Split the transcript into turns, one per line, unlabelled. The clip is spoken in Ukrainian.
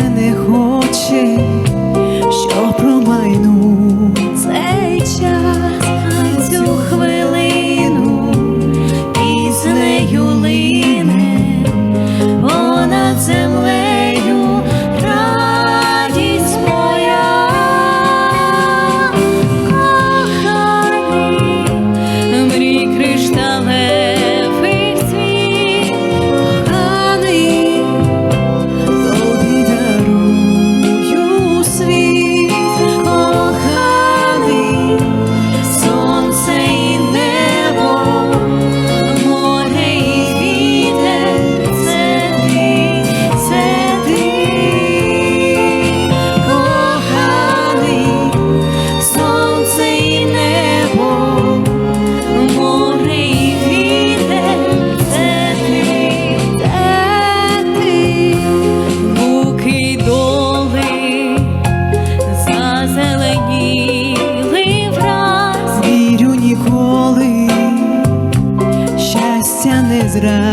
Серце не ezre